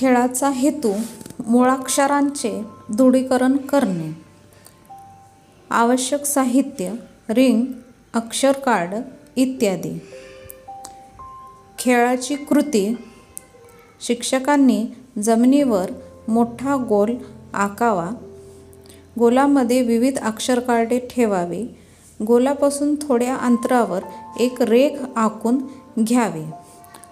खेळाचा हेतू मुळाक्षरांचे दृढीकरण करणे. आवश्यक साहित्य रिंग अक्षर कार्ड इत्यादी. खेळाची कृती. शिक्षकांनी जमिनीवर मोठा गोल आकावा. गोलामध्ये विविध अक्षर कार्डे ठेवावी. गोलापासून थोड्या अंतरावर एक रेख आखून घ्यावी.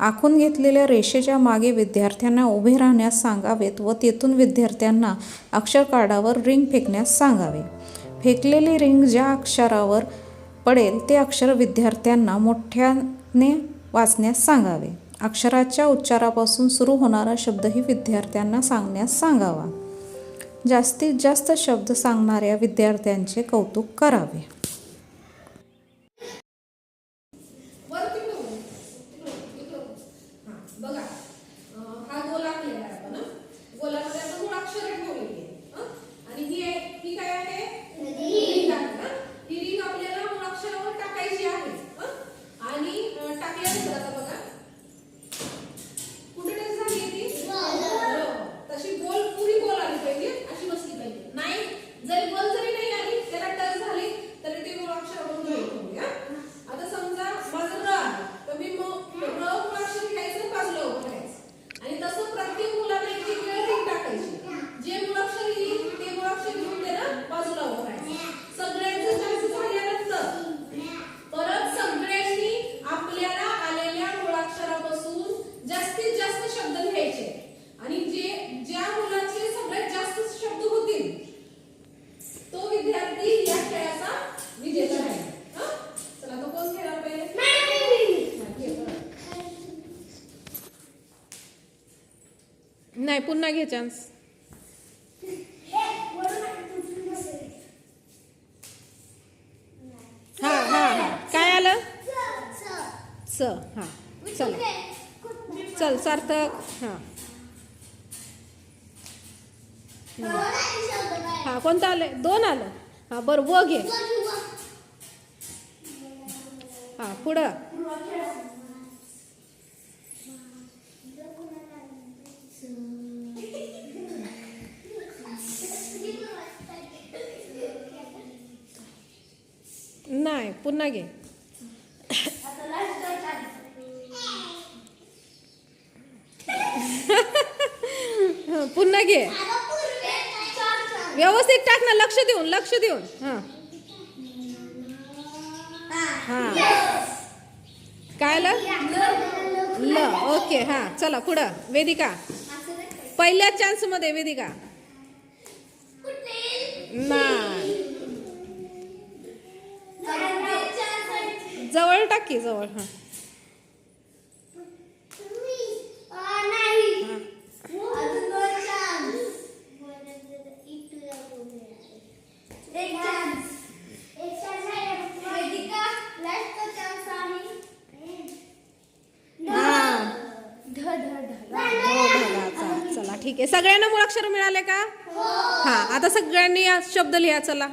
आखून घेतलेल्या रेषेच्या मागे विद्यार्थ्यांना उभे राहण्यास सांगावेत व तेथून विद्यार्थ्यांना अक्षर कार्डावर रिंग फेकण्यास सांगावे. फेकलेली रिंग ज्या अक्षरावर पडेल ते अक्षर विद्यार्थ्यांना मोठ्याने वाचण्यास सांगावे. अक्षराच्या उच्चारापासून सुरू होणारा शब्दही विद्यार्थ्यांना सांगण्यास सांगावा. जास्तीत जास्त शब्द सांगणाऱ्या विद्यार्थ्यांचे कौतुक करावे वरती बघू. इकडं, इकडं. हां, बघा अं, हा गोल आखलेला आहे आपण हं? गोलामध्ये आपण मूळाक्षरं ठेवलेली आहे हं? आणि ही आहे ही काय आहे रिंग आहे हं? ही रिंग आपल्याला मूळाक्षरावर टाकायची आहे हं? आणि अं, टाकल्यानंतर आता बघा कुठे टच झाली आहे ती बरोबर. तशी गोल पुरी गोल आली पाहिजे अशी बसली पाहिजे नाही जरी गोल जरी नाही आली त्याला टच झाली तरी ते मूळाक्षरावरून गृहीत होईल हं? आता समजा माझं र आहे तर मी मग र मूळाक्षर घ्यायचं बाजूला उभं राहायचं आणि तसं प्रत्येक मुलाला एक एक वेळ रिंग टाकायची जे मूळाक्षर येईल ते मूळाक्षर घेऊन त्याला बाजूला उभं राहायचं सगळ्यांचं चान्स झाल्यानंतर परत सगळ्यांनी आपल्याला आलेल्या मुळाक्षरापासून जास्तीत जास्त शब्द लिहायचे आणि जे ज्या मुलाचे सगळ्यात जास्त शब्द होतील तो विद्यार्थी या खेळाचा विजेता आहे हं? चला तो कोण खेळायला पाहिजे हा, घे बरं. नाही पुन्हा घे चान्स हा हा हा. काय आलं? स हा. चल. चल सार्थक हा. हा कोणतं आलं? दोन आलं. हा बरं व घे. हा पुढं. नाही पुन्हा घे. पुन्हा घे. व्यवस्थित टाक ना लक्ष देऊन लक्ष देऊन. हां. हां. काय ल? ओके हां चला पुढं. वेदिका. पहिल्या चान्समध्ये वेदिका. नाही. जवळ टाकी जवळ हां. हां. हो. चला ठीक आहे. सगळ्यांना मुळाक्षर मिळाले का? हा. आता सगळ्यांनी शब्द लिहा चला.